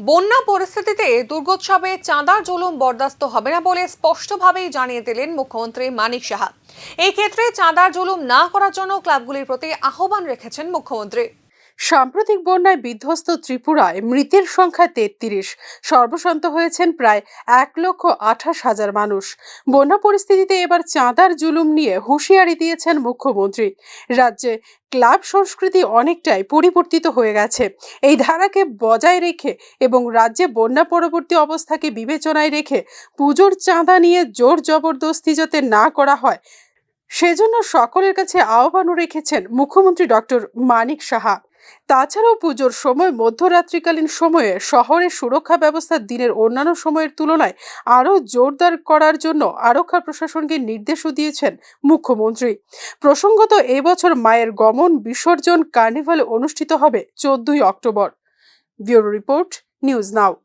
বন্যা পরিস্থিতিতে দুর্গোৎসবে চাঁদার জুলুম বরদাস্ত হবে না বলে স্পষ্টভাবেই জানিয়ে দিলেন মুখ্যমন্ত্রী মানিক সাহা। এই ক্ষেত্রে চাঁদার জুলুম না করার জন্য ক্লাবগুলির প্রতি আহ্বান রেখেছেন মুখ্যমন্ত্রী। সাম্প্রতিক বন্যায় বিধ্বস্ত ত্রিপুরায় মৃতের সংখ্যা তেত্রিশ। সর্বশান্ত হয়েছেন প্রায় এক লক্ষ আঠাশ হাজার মানুষ। বন্যা পরিস্থিতিতে এবার চাঁদার জুলুম নিয়ে হুঁশিয়ারি দিয়েছেন মুখ্যমন্ত্রী। রাজ্যে ক্লাব সংস্কৃতি অনেকটাই পরিবর্তিত হয়ে গেছে। এই ধারাকে বজায় রেখে এবং রাজ্যে বন্যা পরবর্তী অবস্থাকে বিবেচনায় রেখে পুজোর চাঁদা নিয়ে জোর জবরদস্তি যাতে না করা হয়, সেজন্য সকলের কাছে আহ্বানও রেখেছেন মুখ্যমন্ত্রী ডক্টর মানিক সাহা। তাছাড়াও পুজোর সময় মধ্যরাত্রিকালীন সময়ে শহরের সুরক্ষা ব্যবস্থা দিনের অন্যান্য সময়ের তুলনায় আরও জোরদার করার জন্য আরক্ষা প্রশাসনকে নির্দেশও দিয়েছেন মুখ্যমন্ত্রী। প্রসঙ্গত এবছর মায়ের গমন বিসর্জন কার্নিভাল অনুষ্ঠিত হবে চোদ্দই October. Bureau report, news now.